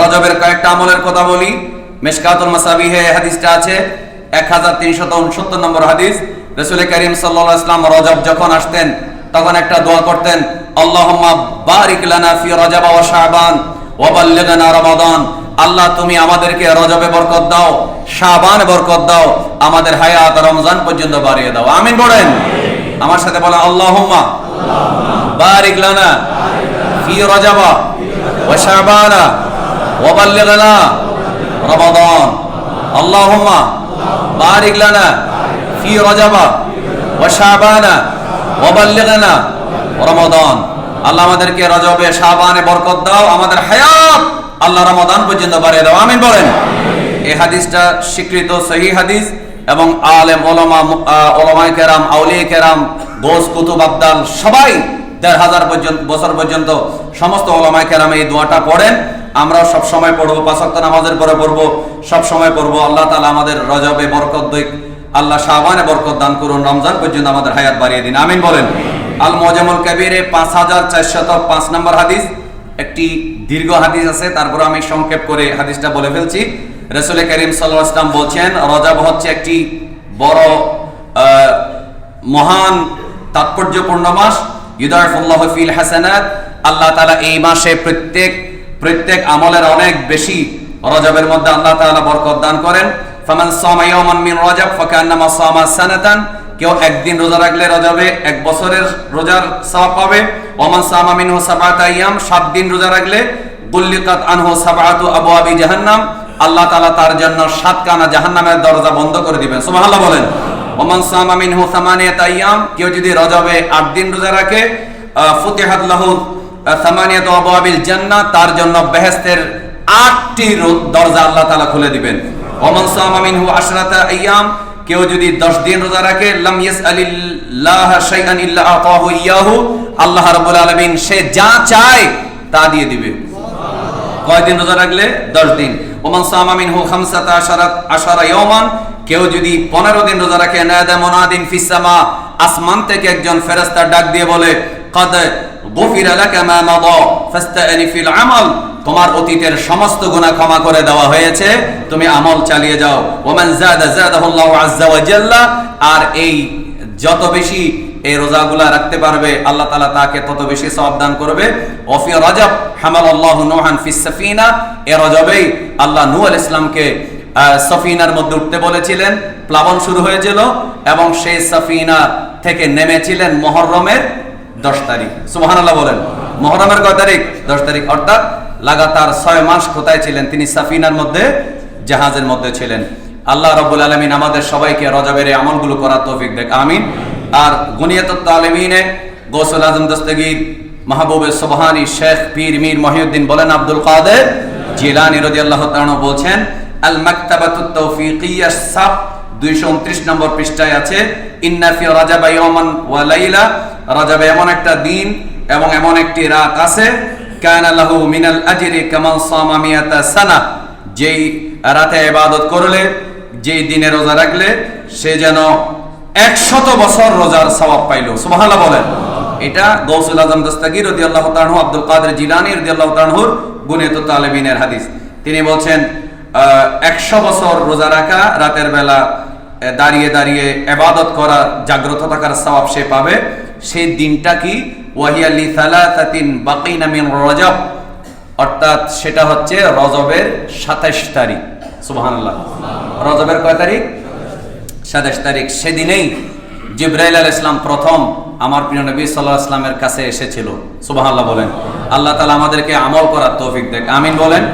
রজবের কয়েকটা আমলের কথা বলি। মেশকাতুল মাসাবিহে হাদিসটা আছে এক হাজার তিনশত উনসত্তর নম্বর হাদিস। রসুল করিম সাল্লাহ ইসলাম রজব যখন আসতেন তখন একটা দোয়া করতেন আল্লাহুম্মা বারিক লানা ফি রজব ওয়া শাবান ওয়া বাল্লিগনা রমাদান। আল্লাহ তুমি আমাদেরকে রজবে বরকত দাও শাবান বরকত দাও আমাদের হায়াত রমজান পর্যন্ত বাড়িয়ে দাও। আমিন বলেন? আমার সাথে বলেন আল্লাহুম্মা বারিক লানা ফি রজবা ওয়া শাবানা রমাদান। আল্লাহুম্মা বারিক লানা ফি রজবা ওয়া শাবানা ওয়া বাল্লিগনা আল্লাহ আমাদেরকে রজবে, শাবানে বরকত দাও, আমাদের হায়াত আল্লাহ রমাদান পর্যন্ত বাড়িয়ে দাও। আমিন বলেন। এই হাদিসটা স্বীকৃত, সহি হাদিস এবং আলেম ওলামা ওলামায়ে কেরাম, আউলিয়ে কেরাম গোস কুতুব আবদাল সবাই দেড় হাজার পর্যন্ত, বছর পর্যন্ত সমস্ত ওলামায়ে কেরাম এই দোয়াটা পড়েন। আমরাও সব সময় পড়ব পাঁচক্ত নামাজের পরে পড়ব, সব সময় পড়ব। আল্লাহ তালা আমাদের রজবে বরকত দিক, আল্লাহ শাহবানে বরকত দান করুন, রমজান পর্যন্ত আমাদের হায়াত বাড়িয়ে দিন। আমিন বলেন। আল মজামুল কবিরে পাঁচ হাজার চারশত পাঁচ নম্বর হাদিস। একটি দীর্ঘ হাদিস আছে, তারপর আমি সংক্ষেপ করে হাদিসটা বলে ফেলছি। রসুল করিম সাল্লাহ ইসলাম বলছেন, রজব হচ্ছে একটি বড় মহান, তাৎপর্যপূর্ণ মাস। ফিল হাসানাত, আল্লাহ এই মাসে প্রত্যেক প্রত্যেক আমলের অনেক বেশি রজবের মধ্যে আল্লাহ বরকত দান করেন। ফামান মিন রজব সামা সানাতান, কেউ একদিন রোজা রাখলে রজবে, এক বছরের রোজার সওয়াব পাবে। ওমান সামা মিনহু সাবআতা আইয়াম সাত দিন রোজা রাখলে, গুল্লিকাত আনহু সাবআতু আবওয়াবি জাহান্নাম। আল্লাহ তাআলা তার জন্য সাতখানা জাহান্নামের দরজা বন্ধ করে দিবেন। সুবহানাল্লাহ বলেন। ওমান সামা মিনহু সামানিয়াত আইয়াম, কেউ যদি রজবে আট দিন রোজা রাখে ফুতিহাত লাহু সামানিয়াত আবওয়াবিল জান্নাহ, তার জন্য বেহেশতের আটটি দরজা আল্লাহ তাআলা খুলে দিবেন। ওমান সামা মিনহু আশরাতা আইয়াম, কেউ যদি 10 দিন রোজা রাখে, লাম ইয়াসআলিল্লাহ শাইআন ইল্লা আতাহু ইয়াহু, আল্লাহ রাব্বুল আলামিন সে যা চায় তা দিয়ে দিবে। কয়দিন রোজা রাখলে? দশ দিন। ওমান সামা মিনহু খামসাতা আশারাত আশারা ইয়াওমান কেউ যদি পনেরো দিন রোজা রাখে নাদা মুনাদিন ফিস সামা, আসমান থেকে একজন ফেরেশতা ডাক দিয়ে বলে, কদ গফিরা আমাল, তোমার অতীতের সমস্ত গুনাহ ক্ষমা করে দেওয়া হয়েছে, তুমি আমল চালিয়ে যাও। ওমান জাদা আর এই যত বেশি এই রোজাগুলা রাখতে পারবে, আল্লাহ তাআলা তাকে তত বেশি সওয়াব দান করবে। ওফি রজব হামাল আল্লাহু নূহান ফিস এ রজবেই আল্লাহ নূহ আলাইহিস ইসলামকে সফিনার মধ্যে উঠতে বলেছিলেন, প্লাবন শুরু হয়েছিল এবং সেই সফিনা থেকে নেমেছিলেন মুহররমের দশ তারিখ। সুবহানাল্লাহ বলেন মুহররমের কয় তারিখ? দশ তারিখ। অর্থাৎ লাগাতার ছয় মাস কোথায় ছিলেন? তিনি সাফিনার মধ্যে, জাহাজের মধ্যে ছিলেন। আল্লাহ রব্বুল আলমিন আমাদের সবাইকে রজবের আমলগুলো করার তৌফিক দেখ, আমিন। আর গুনিয়াত আলমিনে গোসল আজম দস্তগীর, মাহবুবে সোবহানি শেখ পীর মীর মহিউদ্দিন বলেন আব্দুল কাদের জিলানি রাদিয়াল্লাহু তাআলা বলছেন আল মাকতাবাতুত তৌফিকিয়া সাব 229 নম্বর পৃষ্ঠায় আছে, ইন্না ফি রাজাব ইয়াওমান ওয়া লাইলা রাজাবে এমন একটা দিন এবং এমন একটি রাত আছে, কানা লাহু মিনাল আজরি কামান সামা মিয়াতা সানা যেই রাতে ইবাদত করলে, যেই দিনে রোজা রাখলে, সে যেন একশত বছর রোজার সওয়াব পাইল। সুবহানাল্লাহ বলেন। এটা গৌসুল আজম দস্তাগির রাদিয়াল্লাহু তাআলা আব্দুল কাদের জিলানী রাদিয়াল্লাহু তাআলার গুনিয়াতুত তালেবিনের হাদিস। তিনি বলছেন একশো বছর রোজা রাখা, রাতের বেলা দাঁড়িয়ে দাঁড়িয়ে এবাদত করা, জাগ্রত থাকার সওয়াব সে পাবে। সেই দিনটা কি? ওয়াহিয়ালি সালাতাতিন বাকিনা মিন রজব। অর্থাৎ সেটা হচ্ছে রজবের সাতাইশ তারিখ। সুবহানাল্লাহ। রজবের কয় তারিখ? সাতাইশ তারিখ। সেদিনেই জিব্রাইল আল ইসলাম প্রথম আমার প্রিয় নবী সাল্লাহ ইসলামের কাছে এসেছিল। সুবহানাল্লাহ বলেন। আল্লাহ তালা আমাদেরকে আমল করার তৌফিক দেখ। আমিন বলেন।